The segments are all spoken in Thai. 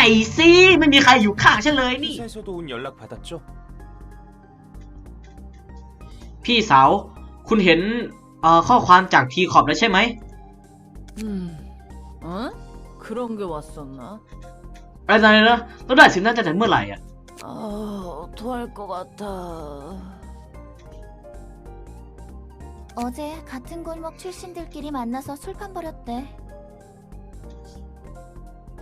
ม่สิไม่มีใครอยู่ข้างฉันเลยนี่ 회사에서도 온 연락 받았죠? พี่สาว คุณเห็นเอ่อข้อความจากทีขอบแล้วใช่ไหม 음, 어? 그런 게 왔었나? อะไรนะเราได้สินน่าจะแต่เมื่อไหร่อ่ะ 아, 어떡할 것 같아. 어제 같은 골목 출신들끼리 만나서 술판 벌였대.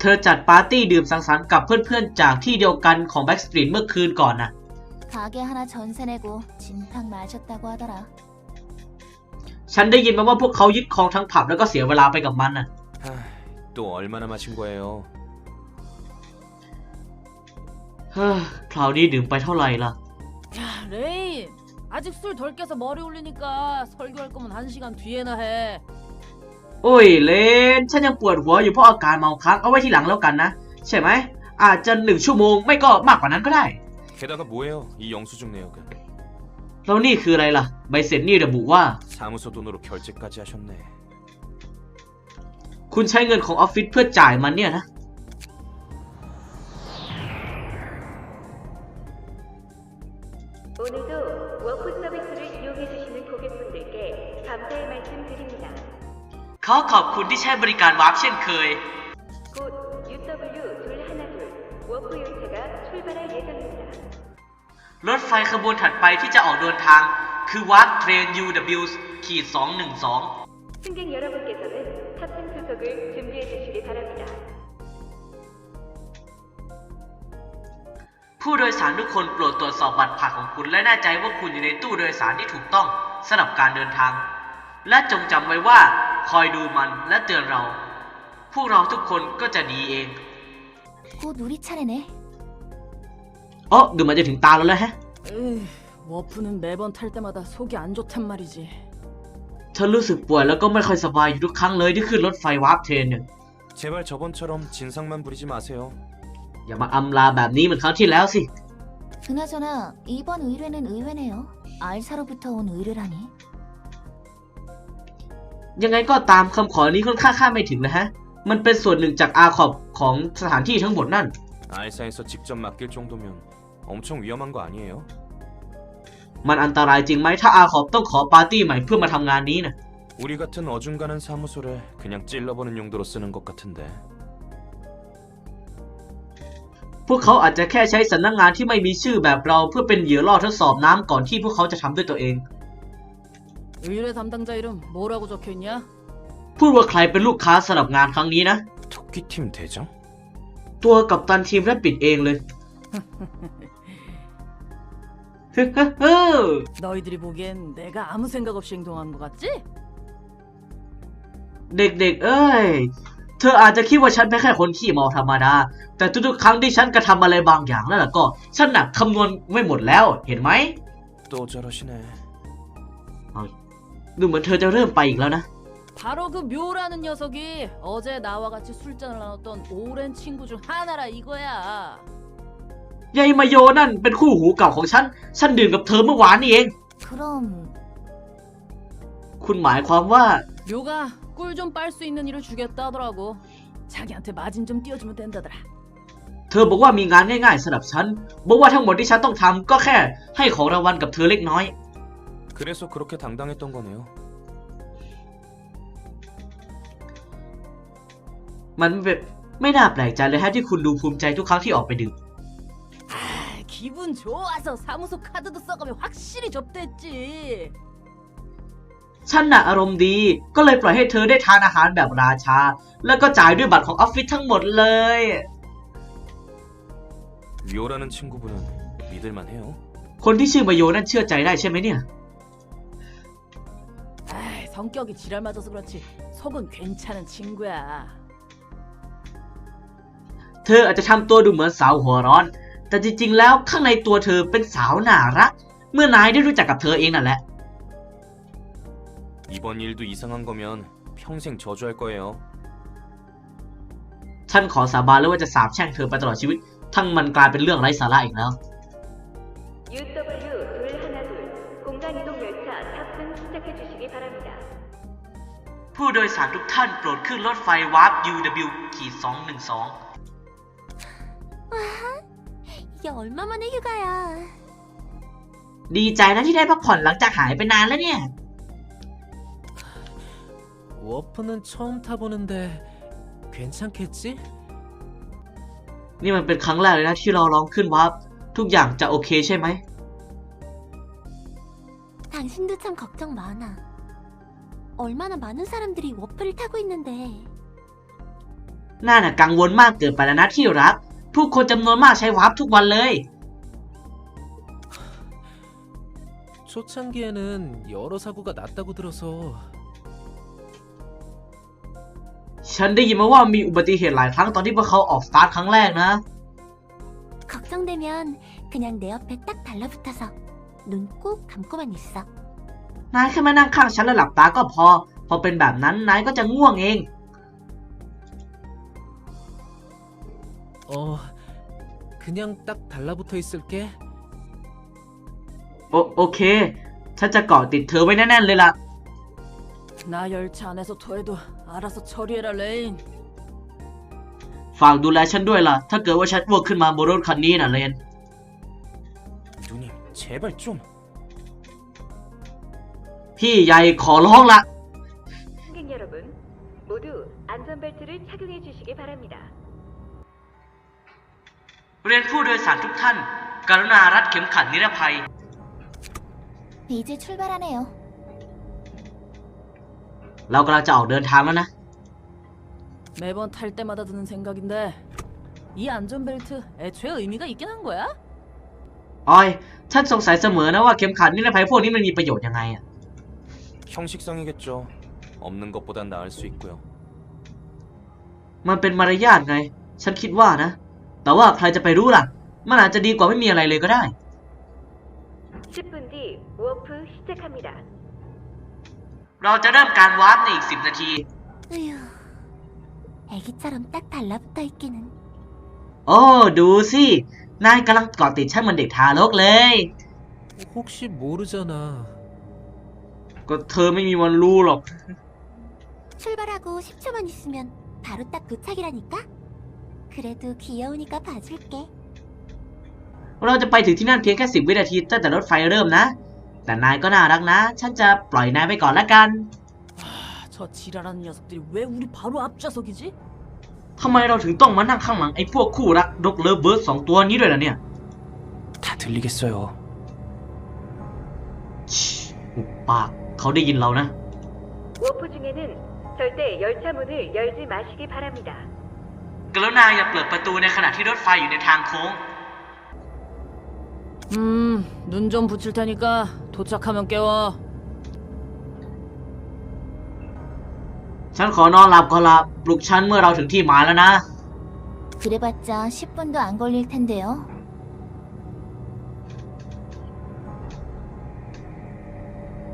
เธอจัดปาร์ตี้ดื่มสังสรรค์กับเพื่อนๆ จากที่เดียวกันของ Backstreet เมื่อคืนก่อนนะ 가게 하나 전세 내고 진탕 마셨다고 하더라. ฉันได้ยินมาว่าพวกเขายึดครองทั้งผับแล้วก็เสียเวลาไปกับมันน่ะ 하, 또 얼마나 마신 거예요? เฮ้อคราวนี้ดื่มไปเท่าไหร่ล่ะ 야, 레인! 아직 술 덜 깨서 머리 올리니까 설교할 거면 한 시간 뒤에나 해. โอ้ยเลน ฉันยังปวดหัวอยู่เพราะอาการเมาค้างเอาไว้ทีหลังแล้วกันนะ ใช่ไหม อาจจะหนึ่งชั่วโมงไม่ก็มากกว่านั้นก็ได้ 게다가 뭐예요? 이 영수증 내역은 แล้วนี่คืออะไรล่ะ ใบเสร็จนี่ระบุว่า 사무소 돈으로 결제까지 하셨네. คุณใช้เงินของออฟฟิศเพื่อจ่ายมันเนี่ยนะ ขาขอบคุณที่ใช้บริการวาร์ปเช่นเคย 곧 UW 둘하나둘 워크 열차가 출발할 예정입니다. รถไฟขบวนถัดไปที่จะออกเดินทาง คือวาร์ปเทรน UW ขีด212 승객 여러분께서는 탑승 수속을 준비해 주시기 바랍니다. ผู้โดยสารทุกคนโปรดตรวจสอบบัตรผ่านของคุณ และแน่ใจว่าคุณอยู่ในตู้โดยสารที่ถูกต้องสำหรับการเดินทาง และจงจำไว้ว่า คอยดูมันและเตือนเรา พวกเราทุกคนก็จะดีเอง 곧 우리 차례네. อ๋อดูเหมันจะถึงตาแล้วแล้วฮะ 에이, 워프는 매번 탈 때마다 속이 안 좋단 말이지. ฉันรู้สึกป่วยแล้วก็ไม่ค่อยสบายอยู่ทุกครั้งเลยที่ขึ้นรถไฟวาร์ปเทรนเนี่ย 제발 저번처럼 진상만 부리지 마세요. อย่ามาอำลาแบบนี้เหมือนครั้งที่แล้วสิ 그나저나 이번 의뢰는 의외네요. 알사로부터 온 의뢰라니. ยังไงก็ตามคำขอนี้ค่อนข้างคาดไม่ถึงนะฮะ มันเป็นส่วนหนึ่งจากอาขอบของสถานที่ทั้งหมดนั่น 알사에서 직접 맡길 정도면 엄청 위험한 거 아니에요? มันอันตรายจริงไหมถ้าอาขอบต้องขอปาร์ตี้ใหม่เพื่อมาทำงานนี้นะ 우리 같은 어중간한 사무소를 그냥 찔러보는 용도로 쓰는 것 같은데. พวกเขาอาจจะแค่ใช้สำนักงานที่ไม่มีชื่อแบบเราเพื่อเป็นเหยื่อล่อทดสอบน้ำก่อนที่พวกเขาจะทำด้วยตัวเอง 의뢰 담당자 이름 뭐라고 적혀 있냐? พูดว่าใครเป็นลูกค้าสำหรับงานครั้งนี้นะ 토끼팀 대장? ตัวกับตันทีมและปิดเองเลย 너희들이 보기엔 내가 아무 생각 없이 행동한 것 같지? เด็กๆ เอ้ย เธออาจจะคิดว่าฉันเป็นแค่คนขี้เมาธรรมดา แต่ทุกๆ ครั้งที่ฉันกระทำอะไรบางอย่างนั่นแหละก็ ฉันหนักคำนวณไม่หมดแล้ว เห็นไหม 또 저러시네. ดูเหมือนเธอจะเริ่มไปอีกแล้วนะ 바로 그 묘라는 녀석이 어제 나와 같이 술잔을 나눴던 오랜 친구 중 하나라 이거야. ยายมาโยนั่นเป็นคู่หูเก่าของฉัน ฉันดื่มกับเธอเมื่อวานนี่เอง 그럼 คุณหมายความว่า 묘가 꿀 좀 빨 수 있는 일을 주겠다 하더라고. 자기한테 마진 좀 띄워주면 된다더라. เธอบอกว่ามีงานง่ายๆสำหรับฉัน บอกว่าทั้งหมดที่ฉันต้องทำก็แค่ให้ของรางวัลกับเธอเล็กน้อย 그래서 그렇게 당당했던 거네요. มันแบบไม่น่าแปลกใจเลยฮะที่คุณดูภูมิใจทุกครั้งที่ออกไปดื่ม 아, 기분 좋아서 사무소 카드도 써가며 확실히 접대했지. ฉันน่ะอารมณ์ดี ก็เลยปล่อยให้เธอได้ทานอาหารแบบราชา แล้วก็จ่ายด้วยบัตรของออฟฟิศทั้งหมดเลย 위오라는 친구분은 믿을만 해요? คนที่ชื่อมาโยนั่นเชื่อใจได้ใช่ไหมเนี่ย 아이, 성격이 지랄 맞아서 그렇지 속은 괜찮은 친구야. เธออาจจะทำตัวดูเหมือนสาวหัวร้อน แต่จริงๆ แล้วข้างในตัวเธอเป็นสาวน่ารัก เมื่อนายได้รู้จักกับเธอเองนั่นแหละ 이번 일도 이상한 거면 평생 저주할 거예요. ฉันขอสาบานเลยว่าจะสาบแช่งเธอไปตลอดชีวิต ทั้งมันกลายเป็นเรื่องไร้สาระอีกแล้ว ผู้โดยสารทุกท่านโปรดขึ้นรถไฟวาร์ป UW ขีด212 이게 얼마만의 휴가야. ดีใจนะที่ได้พักผ่อนหลังจากหายไปนานแล้วเนี่ย 워프는 처음 타보는데 괜찮겠지? นี่มันเป็นครั้งแรกเลยนะที่เราลองขึ้นวาร์ปทุกอย่างจะโอเคใช่ไหม 당신도 참 걱정 많아. 얼마나 많은 사람들이 워프를 타고 있는데 น่าน่ะกังวลมากเกินไปแล้วนะที่รัก ผู้คนจำนวนมากใช้วาร์ปทุกวันเลย 초창기에는 여러 사고가 났다고 들어서 ฉันได้ยินมาว่ามีอุบัติเหตุหลายครั้งตอนที่พวกเขาออกสตาร์ทครั้งแรกนะ 걱정되면 그냥 내 옆에 딱 달라붙어서 눈 꼭 감고만 있어. นายแค่มานั่งข้างฉันแล้วหลับตาก็พอ พอเป็นแบบนั้นนายก็จะง่วงเอง 어 그냥 딱 달라붙어 있을게. โอโอเค ฉันจะเกาะติดเธอไว้แน่นๆเลยล่ะ 나 열차 안에서 토해도 알아서 처리해라 레인. ฝากดูแลฉันด้วยล่ะ ถ้าเกิดว่าฉันอ้วกขึ้นมาบนรถคันนี้นะเลน 누님, 제발 좀. พี่ใหญ่ขอร้องละ 승객 여러분, 모두 안전벨트를 착용해 주시기 바랍니다. เรียนผู้โดยสารทุกท่าน กรุณารัดเข็มขัดนิรภัย 이제 출발하네요. เรากำลังจะออกเดินทางแล้วนะ 매번 탈 때마다 드는 생각인데 이 안전벨트 애초에 의미가 있긴 한 거야? ออย ฉันสงสัยเสมอนะว่าเข็มขัดนิรภัยพวกนี้มันมีประโยชน์ยังไงอะ 형식상이겠죠. 없는 것보단 나을 수 있고요. มันเป็นมารยาทไง ฉันคิดว่านะ แต่ว่าใครจะไปรู้ล่ะ มันอาจจะดีกว่าไม่มีอะไรเลยก็ได้ 10분 뒤 워프 시작합니다. เราจะเริ่มการวาร์ปในอีก 10 นาที 으휴, 애기처럼 딱 달라붙어 있기는. โอ้ ดูสิ นายกำลังเกาะติดฉันเหมือนเด็กทารกเลย 혹시 모르잖아. ก็เธอไม่มีวันรู้หรอก 출발하고 10초만 있으면 바로 딱 도착이라니까? 그래도 귀여우니까 봐줄게. เราจะไปถึงที่นั่นเพียงแค่ 10 วินาทีตั้งแต่รถไฟเริ่มนะ แต่นายก็น่ารักนะ ฉันจะปล่อยนายไปก่อนละกัน 아, 저 지랄하는 녀석들이 왜 우리 바로 앞좌석이지? ทำไมเราถึงต้องมานั่งข้างหลังไอ้พวกคู่รักดกเลิฟเบิร์ดสองตัวนี้ด้วยล่ะเนี่ย 다 들리겠어요. ชิหุบปาก เขาได้ยินเรานะ 워프 중에는 절대 열차 문을 열지 마시기 바랍니다. กรุณาอย่าเปิดประตูในขณะที่รถไฟอยู่ในทางโค้ง 음, 눈 좀 붙일 테니까 도착하면 깨워. ฉันขอนอนหลับก่อนละปลุกฉันเมื่อเราถึงที่หมายแล้วนะ 그래봤자 10분도 안 걸릴 텐데요.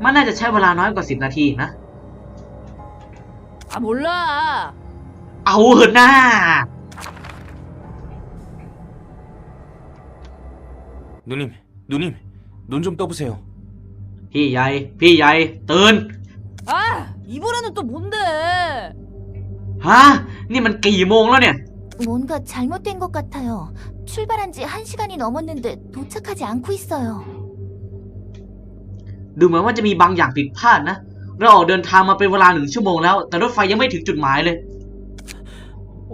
มันน่าจะใช้เวลาน้อยกว่า 10 นาทีอีกนะ 아 몰라. เอาเหอะหน้า 누님, 누님, 눈 좀 떠보세요. พี่ใหญ่ พี่ใหญ่ ตื่น 아 이번에는 또 뭔데? ฮะ นี่มันกี่โมงแล้วเนี่ย 뭔가 잘못된 것 같아요. 출발한 지 1시간이 넘었는데 도착하지 않고 있어요. ดูเหมือนว่าจะมีบางอย่างผิดพลาดนะ เราออกเดินทางมาเป็นเวลาหนึ่งชั่วโมงแล้ว แต่รถไฟยังไม่ถึงจุดหมายเลย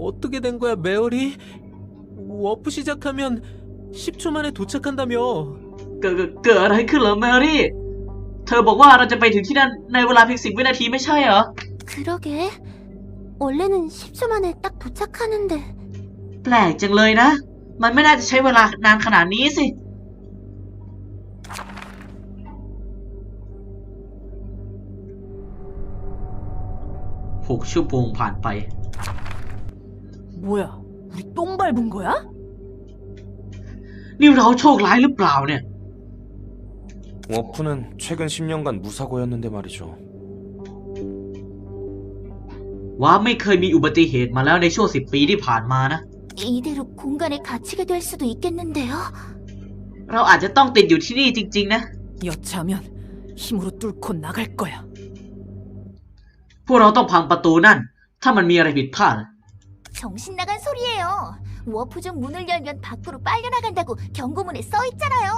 어떻게 된 거야, 메어리? 워프 시작하면 10초 만에 도착한다며. เกิดเกิดเกิดอะไรขึ้นเหรอแมรี่ เธอบอกว่าเราจะไปถึงที่นั่นในเวลาเพียงสิบวินาทีไม่ใช่เหรอ 그러게. 원래는 10초 만에 딱 도착하는데. แปลกจังเลยนะ มันไม่น่าจะใช้เวลานานขนาดนี้สิ หกชั่วโมงผ่านไป 뭐야? 우리 똥 밟은 거야? นี่เราโชคร้ายหรือเปล่าเนี่ย 워프는 최근 10년간 무사고였는데 말이죠. ว่าไม่เคยมีอุบัติเหตุมาแล้วในช่วงสิบปีที่ผ่านมานะ 이대로 공간에 갇히게 될 수도 있겠는데요. เราอาจจะต้องติดอยู่ที่นี่จริง ๆ นะ 여차하면 힘으로 뚫고 나갈 거야. พวกเราต้องพังประตูนั่น ถ้ามันมีอะไรผิดพลาด 정신 나간 소리예요. 워프 중 문을 열면 밖으로 빨려나간다고 경고문에 써 있잖아요.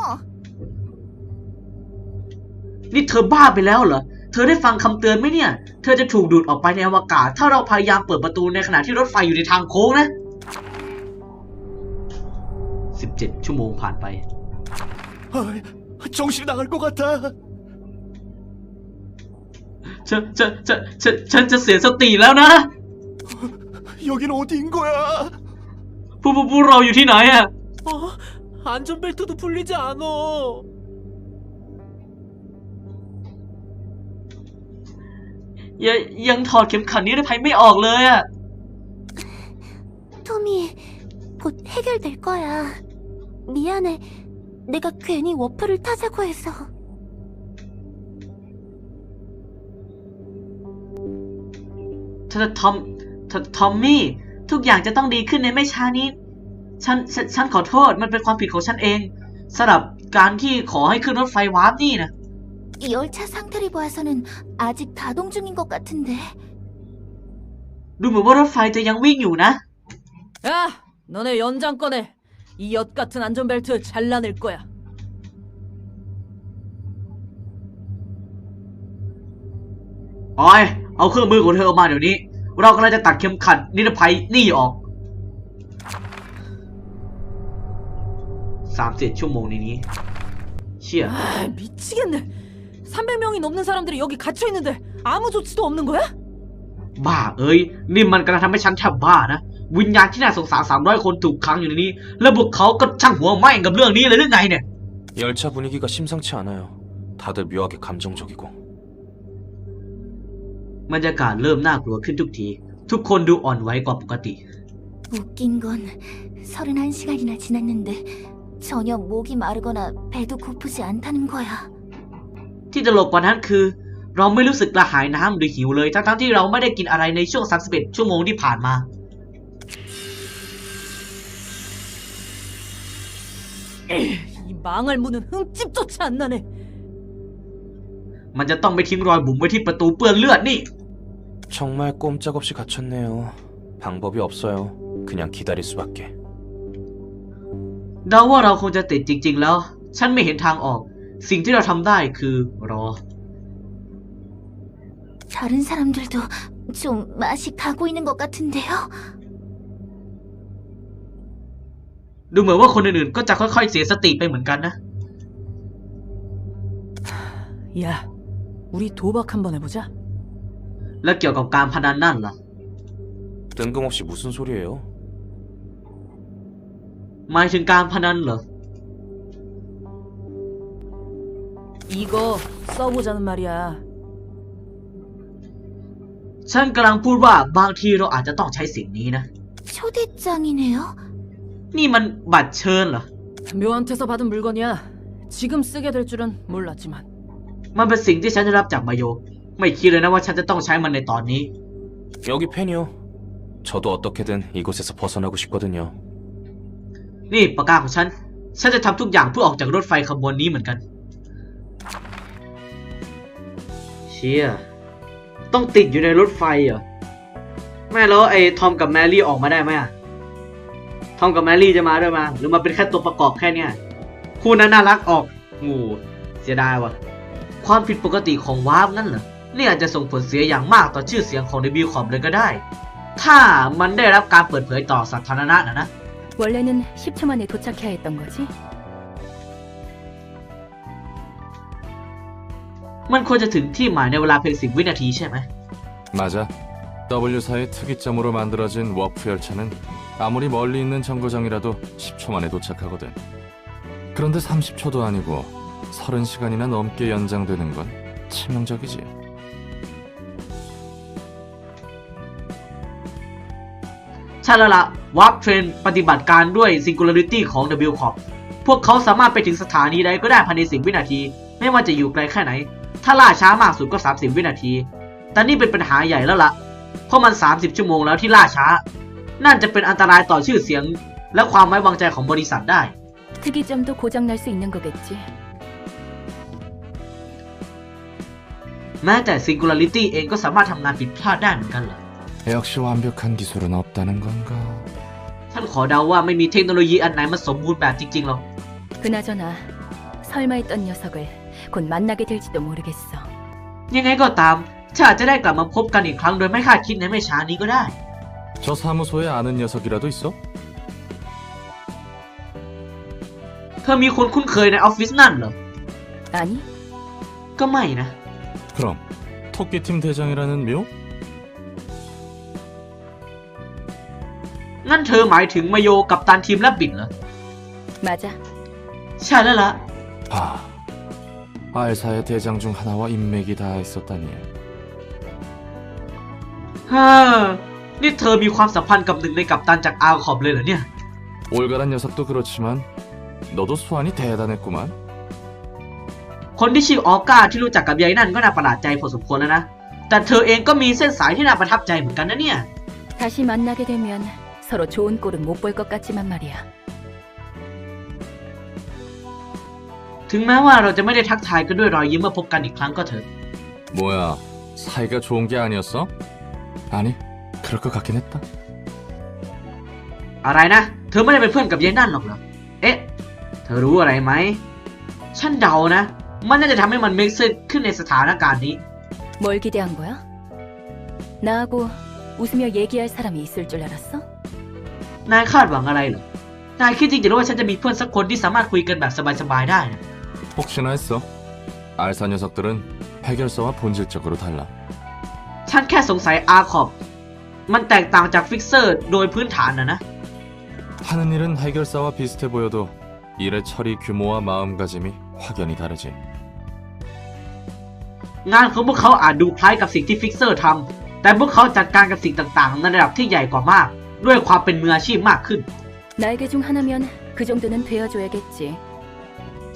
นี่เธอบ้าไปแล้วเหรอ เธอได้ฟังคำเตือนไหมเนี่ย เธอจะถูกดูดออกไปในอวกาศ ถ้าเราพยายามเปิดประตูในขณะที่รถไฟอยู่ในทางโค้งนะ 17 ชั่วโมงผ่านไป 정신이 나갈 것 같아. ฉันฉันฉันฉันฉันจะเสียสติแล้วนะ 여긴 어디인 거야? พวกพวกพวกเราอยู่ที่ไหนอะ 어, 안전벨트도 풀리지 않아. ยังยังถอดเข็มขัดนิรภัยไม่ออกเลยอะ 토미, 곧 해결될 거야. 미안해. 내가 괜히 워프를 타자고 해서. ถ้าทอมถ้าทอมมี่ ทุกอย่างจะต้องดีขึ้นในไม่ช้านี้ ฉันฉันฉันขอโทษ มันเป็นความผิดของฉันเองสำหรับการที่ขอให้ขึ้นรถไฟวาร์ปนี่นะ 열차 상태를 봐서는 아직 가동 중인 것 같은데. ดูเหมือนว่ารถไฟจะยังวิ่งอยู่นะ 야, 너네 연장 꺼내. 이 엿 같은 안전벨트 잘라낼 거야. ออย เอาเครื่องมือของเธอออกมาเดี๋ยวนี้ เรากำลังจะตัดเข็มขัดนิรภัยนี่ออก สามสิบชั่วโมงในนี้ เชี่ย 아, 미치겠네. 300명이 넘는 사람들이 여기 갇혀 있는데 아무 조치도 없는 거야? บ้าเอ้ย นี่มันกำลังทำให้ฉันแทบบ้านะ วิญญาณที่น่าสงสารสามร้อยคนถูกขังอยู่ในนี้ แล้วพวกเขาก็ช่างหัวไหม้กับเรื่องนี้เลยหรือไงเนี่ย 열차 분위기가 심상치 않아요. 다들 묘하게 감정적이고. บรรยากาศเริ่มน่ากลัวขึ้นทุกที ทุกคนดูอ่อนไหวกว่าปกติ 웃긴 건 31시간이나 지났는데 전혀 목이 마르거나 배도 고프지 않다는 거야. ที่ตลกกว่านั้นคือ เราไม่รู้สึกกระหายน้ำหรือหิวเลย ทั้งๆที่เราไม่ได้กินอะไรในช่วง 31 ชั่วโมงที่ผ่านมา 이 망할 문은 흠집조차 안 나네. มันจะต้องไปทิ้งรอยบุ๋มไว้ที่ประตูเปื้อนเลือดนี่ 정말 꼼짝없이 갇혔네요. 방법이 없어요. 그냥 기다릴 수밖에. เดาว่าเราคงจะติดจริง ๆ แล้ว ฉันไม่เห็นทางออก สิ่งที่เราทำได้คือรอ 다른 사람들도 좀 맛이 가고 있는 것 같은데요. ดูเหมือนว่าคนอื่นๆ ก็จะค่อยๆ เสียสติไปเหมือนกันนะ 야, 우리 도박 한번 해보자. แล้วเกี่ยวกับการพนันนั่นล่ะ 뜬금없이 무슨 소리예요? หมายถึงการพนันเหรอ 이거 써보자는 말이야. ฉันกำลังพูดว่าบางทีเราอาจจะต้องใช้สิ่งนี้นะ 초대장이네요. นี่มันบัตรเชิญเหรอ 묘한테서 받은 물건이야. 지금 쓰게 될 줄은 몰랐지만. มันเป็นสิ่งที่ฉันได้รับจากมาโย ไม่คิดเลยนะว่าฉันจะต้องใช้มันในตอนนี้ 여기 펜이요. 저도 어떻게든 이곳에서 벗어나고 싶거든요. นี่ปากกาของฉัน ฉันจะทำทุกอย่างเพื่อออกจากรถไฟขบวนนี้เหมือนกัน เชี่ย ต้องติดอยู่ในรถไฟเหรอ ไม่แล้วไอ้ทอมกับแมรี่ออกมาได้ไหมอะทอมกับแมรี่จะมาด้วยมาหรือมาเป็นแค่ตัวประกอบแค่เนี้ยคู่นั้นน่ารักออกงูเสียดายว่ะ ความผิดปกติของวาร์ปนั่นเหรอ นี่อาจจะส่งผลเสียอย่างมากต่อชื่อเสียงของ w คอมเลยก็ได้ ถ้ามันได้รับการเปิดเผยต่อสาธารณะนะนะ 원래는 10초 만에 도착해야 했던 거지? มันควรจะถึงที่หมายในเวลาเพียงสิบวินาทีใช่ไหม 맞아. W사의 특이점으로 만들어진 워프 열차는 아무리 멀리 있는 정거장이라도 10초 만에 도착하거든. 그런데 30초도 아니고 30시간이나 넘게 연장되는 건 치명적이지. ใช่แล้วละวาร์ปเทรนปฏิบัติการด้วย Singularity ของ w c o p พวกเขาสามารถไปถึงสถานีใดก็ได้ภายใน 10 วินาที ไม่ว่าจะอยู่ไกลแค่ไหน ถ้าล่าช้ามากสุดก็ 30 วินาที แต่นี่เป็นปัญหาใหญ่แล้วละ่ะ เพราะมัน 30 ชั่วโมงแล้วที่ล่าช้า นั่นจะเป็นอันตรายต่อชื่อเสียง และความไว้วางใจของบริษัทได้ 특이점도 고장날 수 있는 거겠지. แม้แต่ Singularity เองก็สามารถทำงานผิดพลาดได้เหมือนกันเหรอ 역시 완벽한 기술은 없다는 건가? ท่านขอเดาว่าไม่มีเทคโนโลยีอันไหนมันสมบูรณ์แบบจริงๆหรอก 그나저나 설마 했던 녀석을 곧 만나게 될지도 모르겠어. ยังไงก็ตามฉันอาจจะได้กลับมาพบกันอีกครั้งโดยไม่คาดคิดในไม่ช้านี้ก็ได้ 저 사무소에 아는 녀석이라도 있어? เธอมีคนคุ้นเคยในออฟฟิศนั่นเหรอ 아니, ก็ไม่นะ 그럼 토끼팀 대장이라는 묘? งั้นเธอหมายถึงมาโยกับตันทีมแลบบิดเหรอ 맞아. ใช่แล้วล่ะ 아, 알사의 대장 중 하나와 인맥이 다 있었다니. ฮ่านี่เธอมีความสัมพันธ์กับหนึ่งในกัปตันจากอาร์คอบเลยเหรอเนี่ย 올가란 녀석도 그렇지만 너도 수완이 대단했구만. คนที่ชื่อออก้าที่รู้จักกับยายนั่นก็น่าประหลาดใจพอสมควรแล้วนะ แต่เธอเองก็มีเส้นสายที่น่าประทับใจเหมือนกันนะเนี่ย 다시 만나게 되면 서로 좋은 꼴은 못 볼 것 같지만 말이야. ถึงแม้ว่าเราจะไม่ได้ทักทายกันด้วยรอยยิ้มเมื่อพบกันอีกครั้งก็เถอะ 뭐야, 사이가 좋은 게 아니었어? 아니, 그럴 것 같긴 했다. อะไรนะ เธอไม่ได้เป็นเพื่อนกับยายนั่นหรอกเหรอ เอ๊ะ เธอรู้อะไรไหม ฉันเดานะ มันน่าจะทำให้มันเมคเซนขึ้นในสถานการณ์นี้ 뭘 기대한 거야? 나하고 웃으며 얘기할 사람이 있을 줄 알았어? นายคาดหวังอะไรเหรอ นายคิดจริงๆว่าฉันจะมีเพื่อนสักคนที่สามารถคุยกันแบบสบายๆได้นะ 혹시나 했어. 알사 녀석들은 해결사와 본질적으로 달라. ฉันแค่สงสัยอาร์คอบมันแตกต่างจากฟิกเซอร์โดยพื้นฐานนะนะ 하는 일은 해결사와 비슷해 보여도 일의 처리 규모와 마음가짐이 확연히 다르지. งานของพวกเขาอาจดูคล้ายกับสิ่งที่ฟิกเซอร์ทำ แต่พวกเขาจัดการกับสิ่งต่างๆ ในระดับที่ใหญ่กว่ามาก ด้วยความเป็นมืออาชีพมากขึ้น 날개 중 하나면 그 정도는 되어줘야겠지.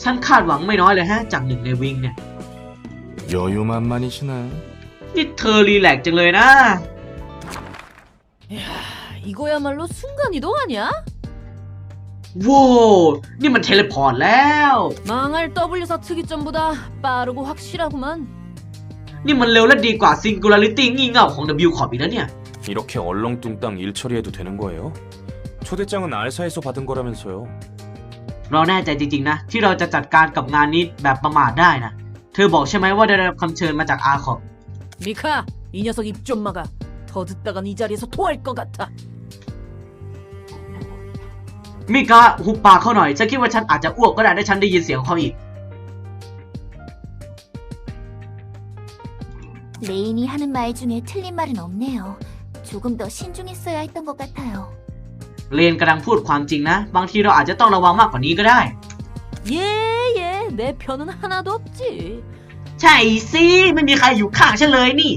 ฉันคาดหวังไม่น้อยเลยฮะ จากหนึ่งในวิงเนี่ย 여유만만이시네. นี่เธอรีแลกซ์จังเลยนะ 이거야말로 순간이동 아니야? โว้วนี่มันเทเลพอร์ตแล้ว 망할 W사 특이점보다 빠르고 확실하구만. นี่มันเร็วและดีกว่าซิง g u l a r i t y งี่เง่าของ W ขอบอีกแล้วเนี่ย 이렇게 얼렁뚱땅 일 처리해도 되는 거예요? 초대장은 알사에서 받은 거라면서요. เราแน่ใจจริงๆนะ ที่เราจะจัดการกับงานนี้แบบประมาทได้นะ เธอบอกใช่ไหมว่าได้รับคำเชิญมาจากอาร์คอบ 미카, 이 녀석 입 좀 막아. 더 듣다간 이 자리에서 토할 것 같아. มิกะหุบปากเขาหน่อย ฉันคิดว่าฉันอาจจะอ้วกก็ได้ถ้าฉันได้ยินเสียงเขาอีก 레인이 하는 말 중에 틀린 말은 없네요. 조금 더 신중했어야 했던 것 같아요. เลนกำลังพูดความจริงนะ บางทีเราอาจจะต้องระวังมากกว่านี้ก็ได้ 예, 예, 내 편은 하나도 없지. ใช่สิไม่มีใครอยู่ข้างฉันเลยนี่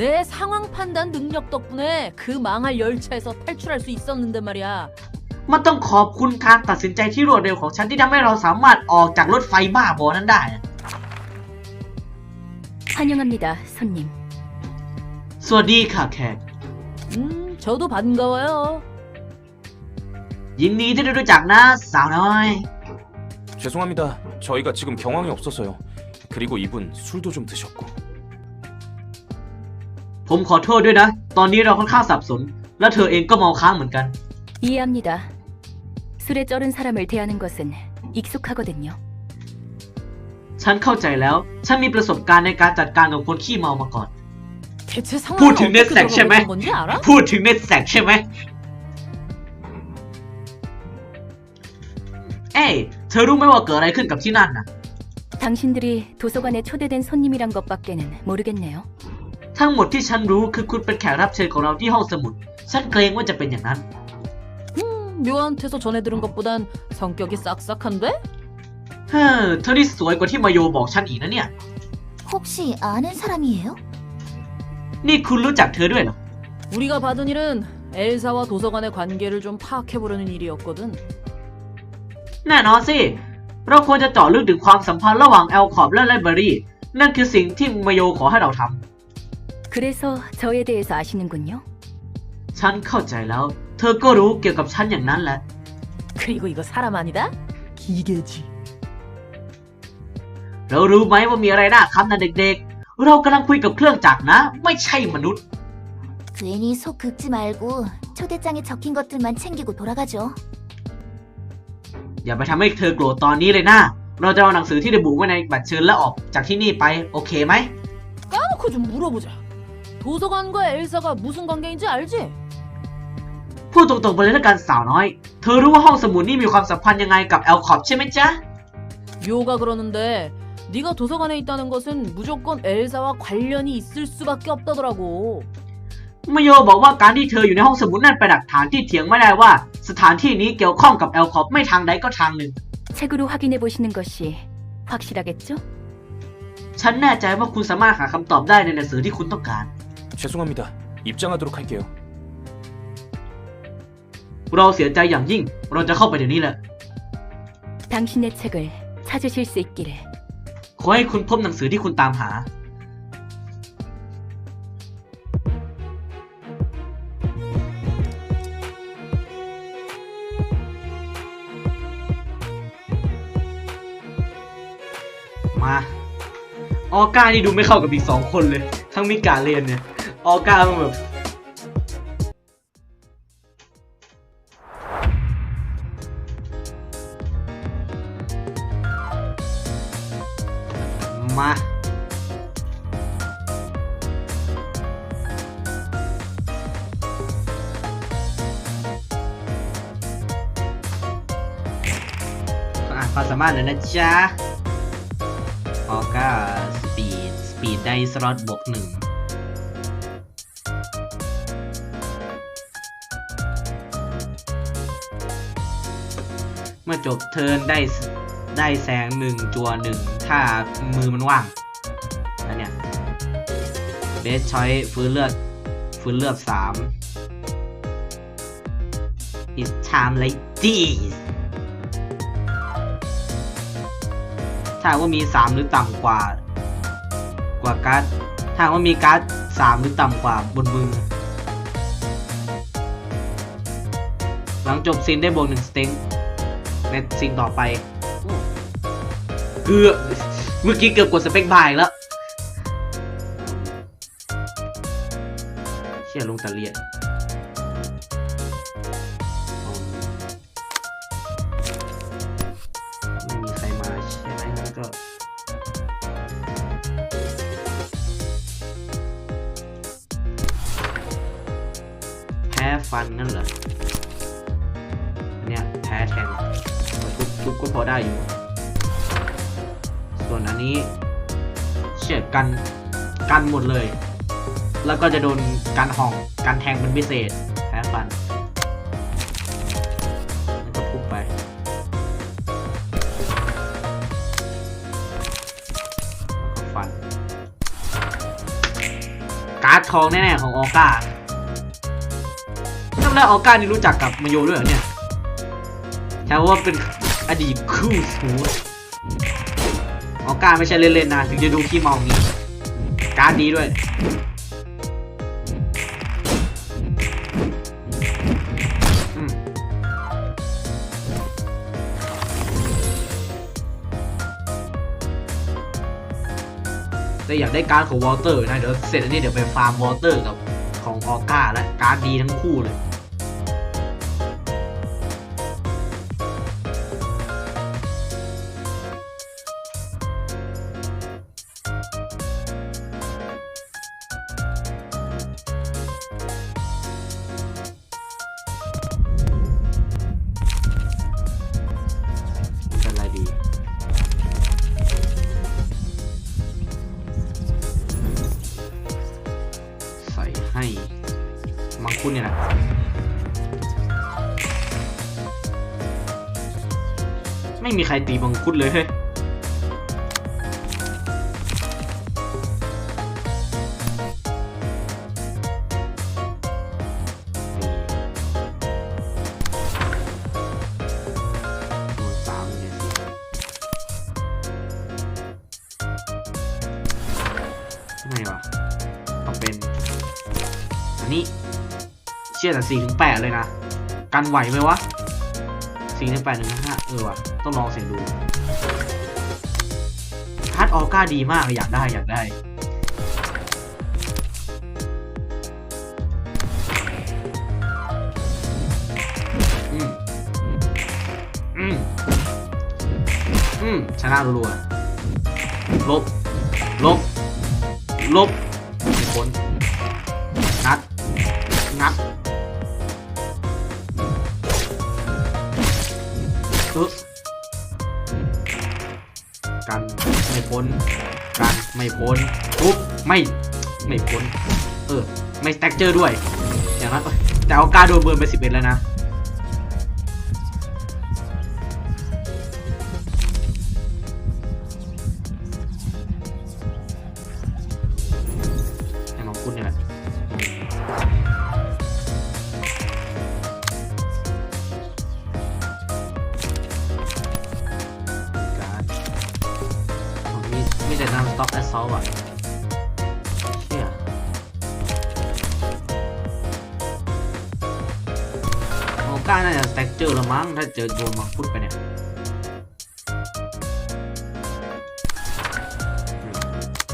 내 상황 판단 능력 덕분에 그 망할 열차에서 탈출할 수 있었는데 말이야. มันต้องขอบคุณการตัดสินใจที่รวดเร็วของฉันที่ทำให้เราสามารถออกจากรถไฟบ้าบอนั้นได้นะ 환영합니다, 손님. สวัสดีค่ะแขก 음, 저도 반가워요. ยินดีที่ได้รู้จักนะสาวน้อย 죄송합니다. 저희가 지금 경황이 없어서요. 그리고 이분 술도 좀 드셨고. ผมขอโทษด้วยนะ ตอนนี้เราค่อนข้างสับสน และเธอเองก็เมาค้างเหมือนกัน 이해합니다. 술에 쩔은 사람을 대하는 것은 익숙하거든요. ฉันเข้าใจแล้ว ฉันมีประสบการณ์ในการจัดการกับคนขี้เมามาก่อน 대체 상황이พูดถึง 어떻게 넷 섹션 들어가고 에? 있는 건지 알아? พูดถึงเน็ตแซกใช่ไหม เอ้ยเธอรู้ไหมว่าเกิดอะไรขึ้นกับที่นั่นนะ 당신들이 도서관에 초대된 손님이란 것밖에는 모르겠네요. ทั้งหมดที่ฉันรู้คือคุณเป็นแขกรับเชิญของเราที่ห้องสมุด ฉันเกรงว่าจะเป็นอย่างนั้น 음, 묘한테서 전해 들은 것보단 성격이 싹싹한데? เฮ้อเธอนี่สวยกว่าที่มาโยบอกฉันอีกนะเนี่ย 혹시 아는 사람이에요? นี่คุณรู้จักเธอด้วยเหรอ 우리가 받은 일은 엘사와 도서관의 관계를 좀 파악해보려는 일이었거든. แน่นอนสิ เราควรจะเจาะลึกถึงความสัมพันธ์ระหว่างแอลคอบและไลบรารี นั่นคือสิ่งที่มาโยขอให้เราท 그래서 저에 대해서 아시는군요. ำ ฉันเข้าใจแล้ว เธอก็รู้เกี่ยวกับฉันอย่างนั้นแหละ 그리고 이거 사람 아니다? 기계지. เรารู้ไหมว่ามีอะไรน่าคำนะเด็กๆ เรากำลังคุยกับเครื่องจักรนะ ไม่ใช่มนุษย์ 괜히 속 긁지 말고 초대장에 적힌 것들만 챙기고 돌아가죠. อย่าไปทำให้เธอโกรธตอนนี้เลยนะ เราจะเอาหนังสือที่ระบุไว้ในบัตรเชิญและออกจากที่นี่ไป โอเคไหม 까놓고 좀 물어보자. 도서관과 엘사가 무슨 관계인지 알지? พูดตรงๆไปเลยละกันสาวน้อย เธอรู้ว่าห้องสมุดนี่มีความสัมพันธ์ยังไงกับแอลคอปใช่ไหมจ๊ะ 묘가 그러는데 네가 도서관에 있다는 것은 무조건 엘사와 관련이 있을 수밖에 없다더라고. มโยบอกว่าการที่เธออยู่ในห้องสมุดนั่นเป็นหลักฐานที่เถียงไม่ได้ว่า สถานที่นี้เกี่ยวข้องกับแอลคอปไม่ทางใดก็ทางหนึ่ง 책으로 확인해 보시는 것이 확실하겠죠? ฉันแน่ใจว่าคุณสามารถหาคำตอบได้ในหนังสือที่คุณต้องการ 죄송합니다. 입장하도록 할게요. เราเสียใจอย่างยิ่ง เราจะเข้าไปเดี๋ยวนี้แหละ 당신의 책을 찾으실 수 있기를. ขอให้คุณพบหนังสือที่คุณตามหา มา ออก้านี่ดูไม่เข้ากับอีกสองคนเลย ทั้งมิกาเรียนเนี่ย ออก้ามันแบบ ความสามารถเลยนะจ๊ะออก้าสปีด สปีดได้สล็อตบวกหนึ่งเมื่อจบเทิร์นได้ได้แสงหนึ่งจัวหนึ่งถ้ามือมันว่างอันเนี้ยเบสชอยฟื้นเลือดฟื้นเลือดสาม It's time like this ถ้าว่ามี 3 หรือต่ำกว่า กว่าการ์ดถ้าว่ามีการ์ด3หรือต่ำกว่าบนมือ หลังจบซีนได้บวกหนึ่งสเต็งในซีนต่อไปเกือบเมื่อกี้เกือบกดสเปคบายแล้วเชี่ยลงตะเลียน ฟันนั่นเหรออันเนี่ยแพ้แทงทุบทุบก็พอได้อยู่ ส่วนอันนี้เฉียดกันกันหมดเลย แล้วก็จะโดนกันห่องกันแทงเป็นพิเศษแพ้ฟันแล้วก็ทุบไปฟัน การ์ดทองแน่ๆของออก้า แล้วออก้านี่รู้จักกับมาโยด้วยเหรอเนี่ยแถวว่าเป็นอดีตคู่หูออก้าไม่ใช่เล่นๆนะถึงจะดูขี้เมางี้การดีด้วยแต่อยากได้การดของวอเตอร์นะเดี๋ยวเสร็จอันนี้เดี๋ยวไปฟาร์มวอเตอร์กับของออก้าแล้วการดดีทั้งคู่เลย คุดเลยเฮ้ยโดนสามเลยสิทำไมวะต้องเป็น อันนี้ เชี่ยแต่สี่ถึงแปดเลยนะ กันไหวไหมวะสี่ถึงแปดหนึ่งห้าเออวะต้องลองเสียงดูคัด ออก้าดีมากอยากได้อยากได้ อืม อืม อืม ชนะรัวลบ ลบ ลบผลนัด นัดปึ๊บ กันไม่พ้นกันไม่พ้นปุ๊บไม่ไม่พ้นเออไม่สแต็กเจอร์ด้วยอย่างนั้นเอ้ยแต่เอากล้าโดนเบิร์นไปสิบเอ็ดแล้วนะ เจอโดนมังคุดไปเนี่ย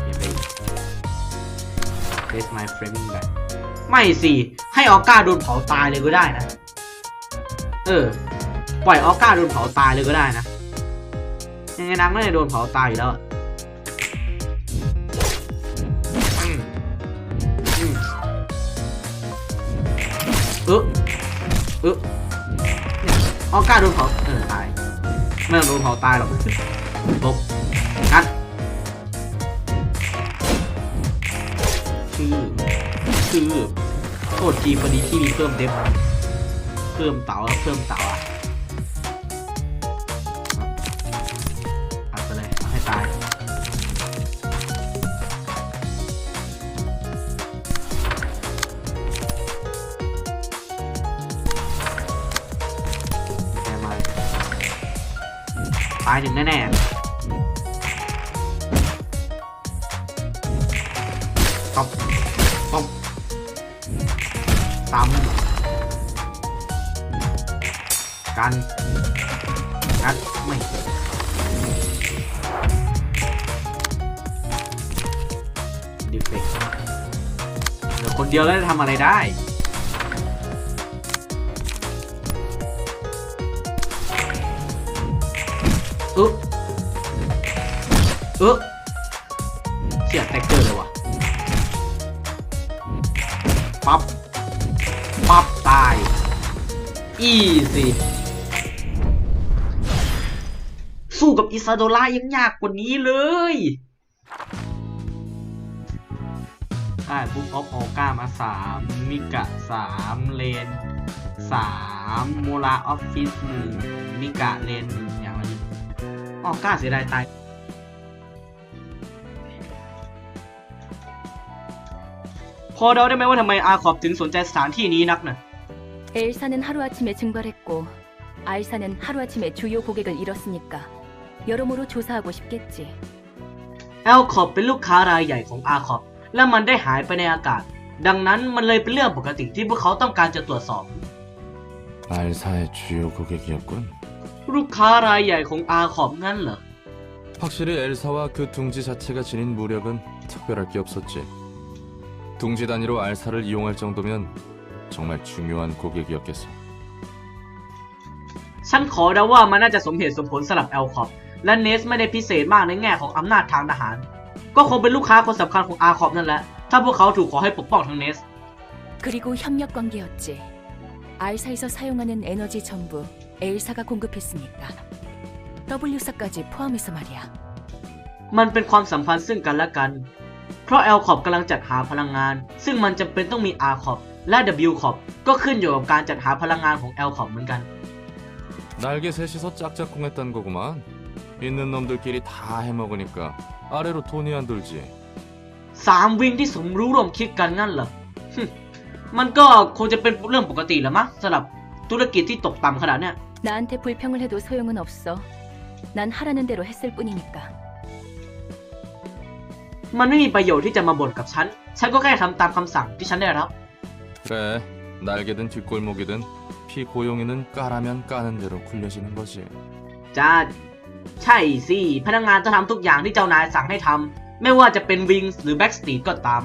เดี๋ยวไป Face my framing back ไม่สิ ให้ออก้าโดนเผาตายเลยก็ได้นะ เออ ปล่อยออก้าโดนเผาตายเลยก็ได้นะ ยังไงนางไม่ได้โดนเผาตายอยู่แล้วอะอืมอืมเออเออ ออก้าโดนเผาเออตาย ไม่ต้องโดนเผาตายหรอกลบงัดชื่อชื่อโทษทีพอดีที่มีเพิ่มเดฟเพิ่มเต๋าแล้วเพิ่มเต๋า ตายหนึ่งแน่ๆตบตบซ้ำกันงัดไม่ดิเฟกเหลือคนเดียวแล้วจะทำอะไรได้ อึ๊บอึเสียแท็กเกอร์เลยวะปั๊บ ปั๊บ ตาย อีสิสู้กับอิซาโดล่ายังยากกว่านี้เลยได้ปุ๊บออฟโอก้ามาสามมิกะสามเลนสามโมลาออฟฟิศ1มิกะเลน1 ออกกล้าเสียดายตายพอเดาได้ไหมว่าทำไมอาขอบถึงสนใจสถานที่นี้นักนะ่ะ 엘사는 하루아침에 증발했고 알사는 하루아침에 주요 고객을 잃었으니까 여러모로 조사하고 싶겠 지. แอลคอบเป็นลูกค้ารายใหญ่ของอาคอบและมันได้หายไปในอากาศ ดังนั้นมันเลยเป็นเรื่องปกติที่พวกเขาต้องการจะตรวจสอบ 알사의 주요 고객이었 군. ลูกค้ารายใหญ่ของอาคอบงั้นเหรอ 확실히 엘사와 그 둥지 자체가 지닌 무력은 특별할 게 없었지. 둥지 단위로 알사를 이용할 정도면 정말 중요한 고객이었겠어. ฉันขอเดาว่ามันน่าจะสมเหตุสมผลสำหรับแอลคอบและเนสไม่ได้พิเศษมากในแง่ของอำนาจทางทหาร ก็คงเป็นลูกค้าคนสำคัญของอาคอบนั่นแหละ ถ้าพวกเขาถูกขอให้ปกป้องทั้งเนส 그리고 협력 관계였지. 알사에서 사용하는 에너지 전부 엘사가 공급했으니까. W사까지 포함해서 말이야. มันเป็นความสัมพันธ์ซึ่งกันและกัน เพราะ L ขอบกำลังจัดหาพลังงาน ซึ่งมันจำเป็นต้องมี R ขอบและ W ขอบก็ขึ้นอยู่กับการจัดหาพลังงานของ L ขอบเหมือนกัน 날개 셋이서 짝짝꿍했단 거구만. 있는 놈들끼리 다 해먹으니까 아래로 돈이 안 돌지. สามวิงที่สมรู้ร่วมคิดกันงั้นเหรอฮึมันก็คงจะเป็นเรื่องปกติแหละมั้งสำหรับธุรกิจที่ตกต่ำขนาดเนี้ย 나한테 불평을 해도 소용은 없어. 난 하라는 대로 했을 뿐이니까. มันไม่มีประโยชน์ที่จะมาบ่นกับฉัน ฉันก็แค่ทำตามคำสั่งที่ฉันได้รับ 그래, 날개든 뒷골목이든 피 고용이는 까라면 까는 대로 굴려지는 거지. จ้า ใช่สิ พนักงานต้องทำทุกอย่างที่เจ้านายสั่งให้ทำ ไม่ว่าจะเป็นวิงหรือแบ็กสตีดก็ตาม